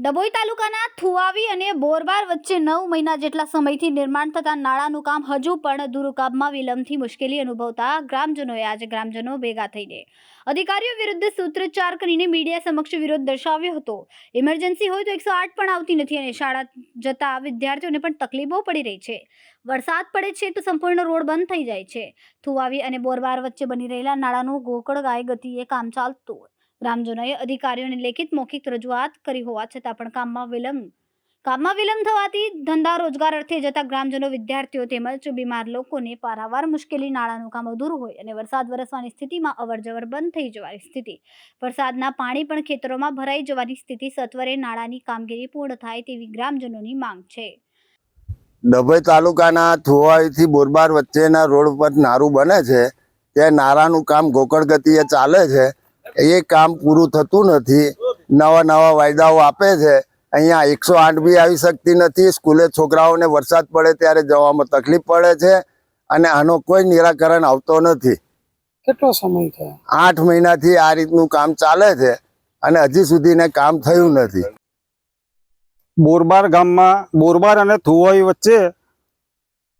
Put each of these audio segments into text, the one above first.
ડભોઈ તાલુકાના થુવાવી અને બોરબાર વચ્ચે નવ મહિના જેટલા સમયથી નિર્માણ થતા નાળાનું કામ હજુ પણ અધૂરું વિલંબથી મુશ્કેલી અનુભવતા ગ્રામજનોએ આજે ગ્રામજનો ભેગા થઈને અધિકારીઓ વિરુદ્ધ સૂત્રોચ્ચાર કરીને મીડિયા સમક્ષ વિરોધ દર્શાવ્યો હતો. ઇમરજન્સી હોય તો એકસો આઠ પણ આવતી નથી અને શાળા જતા વિદ્યાર્થીઓને પણ તકલીફો પડી રહી છે. વરસાદ પડે છે તો સંપૂર્ણ રોડ બંધ થઈ જાય છે. થુવાવી અને બોરબાર વચ્ચે બની રહેલા નાળાનું ગોકળ ગાય ગતિએ કામ ચાલતું ગ્રામજનોએ અધિકારીઓને લેખિત મૌખિક રજૂઆત કરી હોવા છતાં પણ કામમાં વિલંબ કામમાં વિલંબ થવાથી ધંધા રોજગાર અર્થે જતા ગ્રામજનો, વિદ્યાર્થીઓ તેમજ બીમાર લોકોને પારાવાર મુશ્કેલી નાળાનું કામ અધૂરું હોય અને વરસાદ વરસવાની સ્થિતિમાં અવરજવર બંધ થઈ જવાની સ્થિતિ. વરસાદના પાણી પણ ખેતરોમાં ભરાઈ જવાની સ્થિતિ સત્વરે નાળાની કામગીરી પૂર્ણ થાય તેવી ગ્રામજનોની માંગ છે. ડભોઈ તાલુકાના થુવાઈથી બોરબાર વચ્ચેના રોડ પર નારું બને છે, ત્યાં નારાનું કામ ગોકળ ગતિએ ચાલે છે એ કામ પૂરું થતું નથી. નવા નવા વાયદાઓ આપે છે. અહીંયા એકસો આઠ બી આવી શકતી નથી. સ્કૂલે છોકરાઓને વરસાદ પડે ત્યારે જવામાં તકલીફ પડે છે અને આનો કોઈ નિરાકરણ આવતો નથી. કેટલો સમય થયો આઠ મહિનાથી આ રીતનું કામ ચાલે છે અને હજી સુધીને કામ થયું નથી. બોરબાર ગામમાં બોરબાર અને થુવાઈ વચ્ચે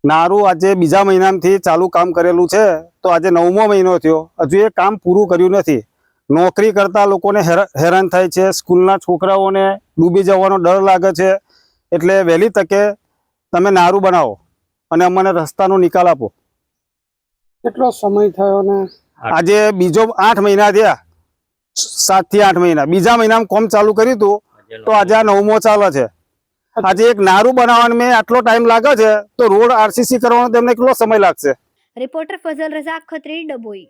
નારું આજે બીજા મહિનાથી ચાલુ કામ કરેલું છે. તો આજે નવમો મહિનો થયો. હજુ એ કામ પૂરું કર્યું નથી. નોકરી કરતા લોકોને હેરાન થાય છે. સ્કૂલના છોકરાઓને ડૂબી જવાનો ડર લાગે છે. એટલે વહેલી તકે તમે નારું બનાવો અને અમને રસ્તાનો નિકાલ આપો. કેટલો સમય થયો ને? આજે બીજો આઠ મહિના થયા. સાતથી આઠ મહિના. બીજા મહિનામાં કોમ ચાલુ કર્યું હતું. તો આજે આ નવમો ચાલે છે. આજે એક નારું બનાવવાનું મેં આટલો ટાઈમ લાગે છે તો રોડ આરસીસી કરવાનો તેમને કેટલો સમય લાગશે? રિપોર્ટર ફઝલ રઝાક ખત્રી ડભોઈ.